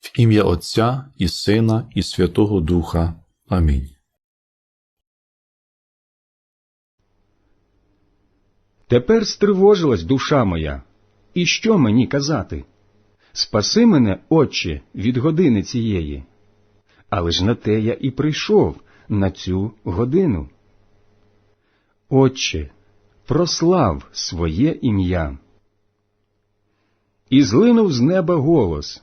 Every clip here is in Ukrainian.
В ім'я Отця і Сина, і Святого Духа. Амінь. Тепер стривожилась душа моя. І що мені казати? Спаси мене, Отче, від години цієї. Але ж на те я і прийшов, на цю годину. Отче, прослав своє ім'я. І злинув з неба голос.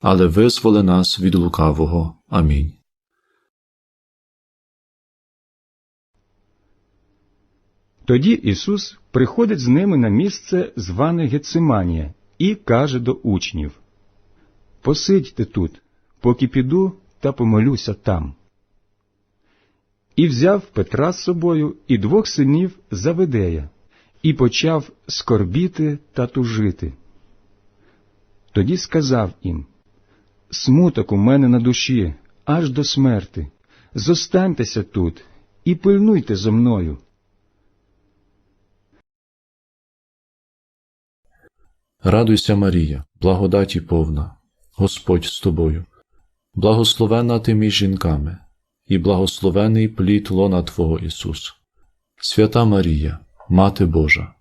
але визволи нас від лукавого. Амінь. Тоді Ісус приходить з ними на місце, зване Гециманія, і каже до учнів Посидьте тут, поки піду та помолюся там. І взяв Петра з собою і двох синів Заведея, і почав скорбіти та тужити. Тоді сказав їм Смуток у мене на душі, аж до смерти. Зостаньтеся тут і пильнуйте зо мною. Радуйся, Марія, благодаті повна, Господь з тобою, благословена ти між жінками, і благословений плід лона Твого Ісус. Свята Марія, Мати Божа,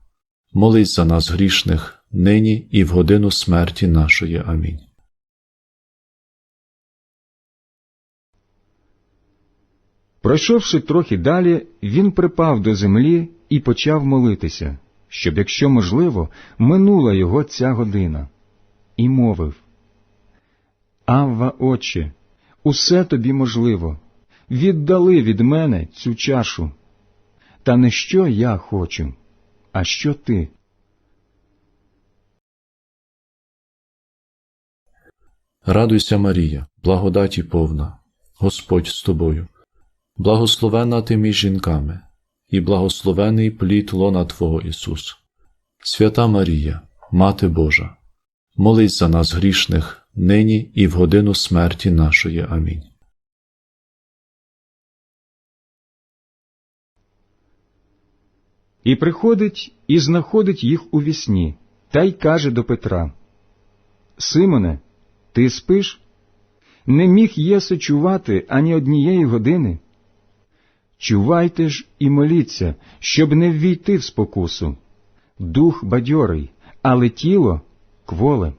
молись за нас грішних, нині і в годину смерті нашої. Амінь. Пройшовши трохи далі, він припав до землі і почав молитися, щоб, якщо можливо, минула його ця година, і мовив Авва, Отче, усе тобі можливо, віддали від мене цю чашу. Та не що я хочу, а що ти. Радуйся, Марія, благодаті повна, Господь з тобою, благословена ти між жінками, і благословений плід лона Твого Ісус. Свята Марія, Мати Божа, молись за нас грішних, нині і в годину смерті нашої. Амінь. І приходить і знаходить їх у вісні, та й каже до Петра Симоне, ти спиш? Не міг єси чувати ані однієї години? Чувайте ж і моліться, щоб не ввійти в спокусу. Дух бадьорий, але тіло кволе.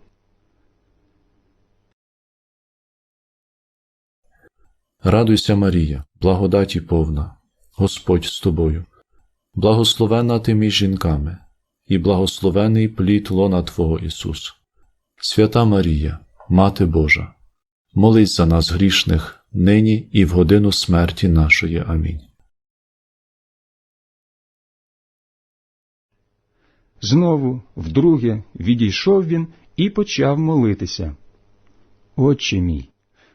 Радуйся, Марія, благодаті повна, Господь з тобою, благословена ти між жінками, і благословений плід лона Твого Ісус. Свята Марія, Мати Божа, молись за нас грішних, нині і в годину смерті нашої. Амінь. Знову, вдруге, відійшов він і почав молитися. Отче мій,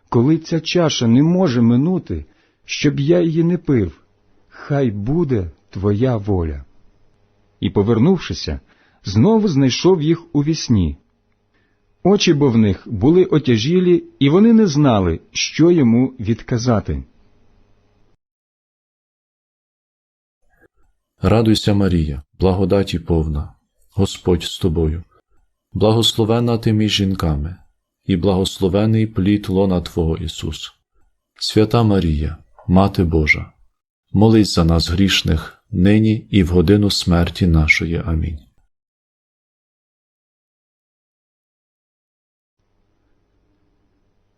коли ця чаша не може минути, щоб я її не пив, хай буде твоя воля. І, повернувшися, знову знайшов їх у вісні. Очі бо в них були отяжілі, і вони не знали, що йому відказати. Радуйся, Марія, благодаті повна, Господь з тобою, благословена ти між жінками, і благословений плід лона Твого Ісус. Свята Марія, Мати Божа, молись за нас грішних, нині і в годину смерті нашої. Амінь.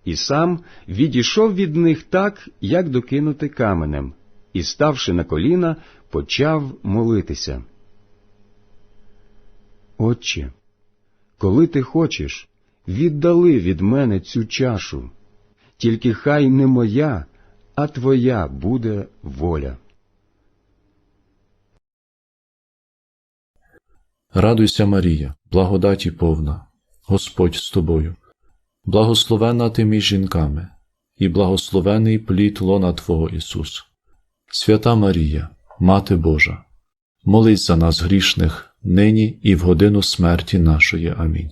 І сам відійшов від них так, як докинути каменем, і, ставши на коліна, почав молитися. Отче, коли ти хочеш, віддали від мене цю чашу, тільки хай не моя, а твоя буде воля. Радуйся, Марія, благодаті повна, Господь з тобою, Благословенна ти між жінками, і благословений плід лона Твого Ісус. Свята Марія, Мати Божа, молись за нас грішних, нині і в годину смерті нашої. Амінь.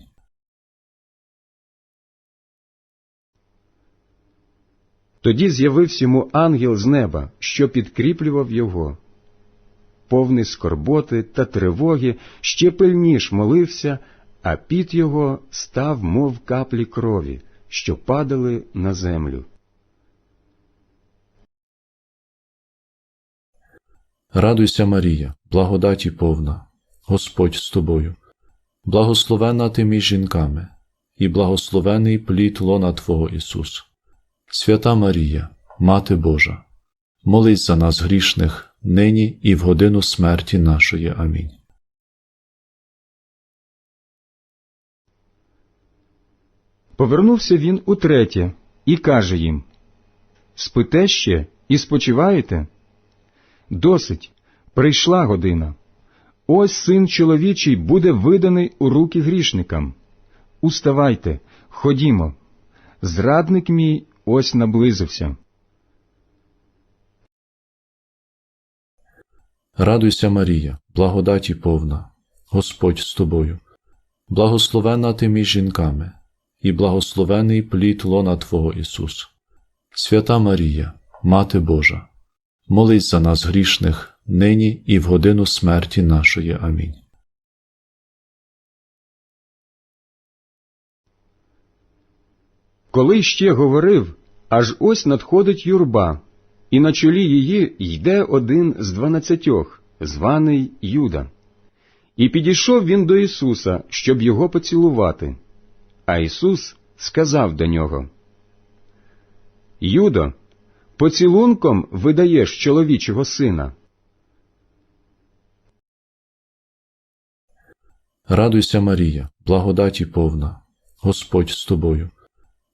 Тоді з'явився йому ангел з неба, що підкріплював його. Повний скорботи та тривоги ще пильніш молився, а під його став, мов каплі крові, що падали на землю. Радуйся, Марія, благодаті повна, Господь з тобою, благословенна ти між жінками, і благословений плід лона Твого Ісус. Свята Марія, Мати Божа, молись за нас грішних, нині і в годину смерті нашої. Амінь. Повернувся він утретє і каже їм Спите ще і спочиваєте? Досить, прийшла година. Ось син чоловічий буде виданий у руки грішникам. Уставайте, ходімо. Зрадник мій ось наблизився. Радуйся, Марія, благодаті повна, Господь з тобою, благословенна ти між жінками, і благословений плід лона Твого Ісус. Свята Марія, Мати Божа, молись за нас грішних, нині і в годину смерті нашої. Амінь. Коли ще говорив, аж ось надходить юрба, і на чолі її йде один з дванадцятьох, званий Юда. І підійшов він до Ісуса, щоб його поцілувати. А Ісус сказав до нього: Юдо, поцілунком видаєш чоловічого сина. Радуйся, Марія, благодаті повна, Господь з тобою,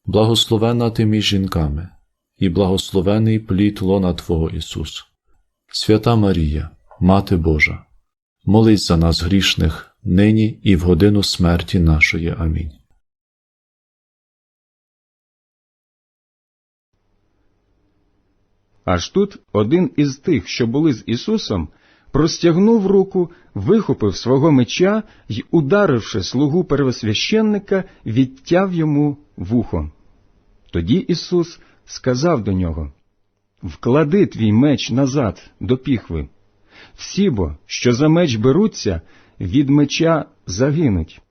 благословенна ти між жінками, і благословений плід лона Твого Ісус. Свята Марія, Мати Божа, молись за нас грішних, нині і в годину смерті нашої. Амінь. Аж тут один із тих, що були з Ісусом, простягнув руку, вихопив свого меча й, ударивши слугу первосвященника, відтяв йому вухо. Тоді Ісус сказав до нього Вклади твій меч назад до піхви. Всі бо, що за меч беруться, від меча загинуть.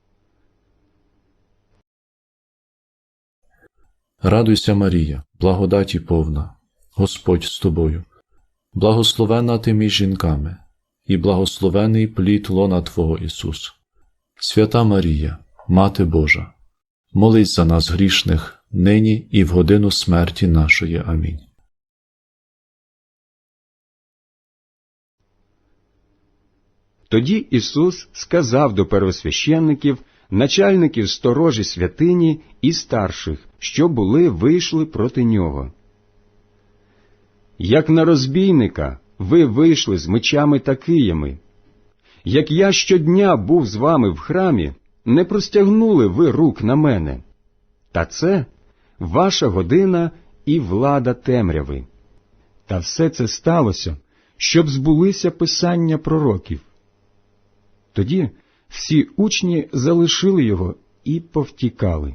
Радуйся, Марія, благодаті повна, Господь з тобою, благословенна ти між жінками, і благословений плід лона Твого Ісус. Свята Марія, Мати Божа, молись за нас грішних, нині і в годину смерті нашої. Амінь. Тоді Ісус сказав до первосвященників, начальників сторожі святині і старших, що були вийшли проти нього. Як на розбійника ви вийшли з мечами та киями. Як я щодня був з вами в храмі, не простягнули ви рук на мене. Та це ваша година і влада темряви. Та все це сталося, щоб збулися писання пророків. Тоді всі учні залишили його і повтікали.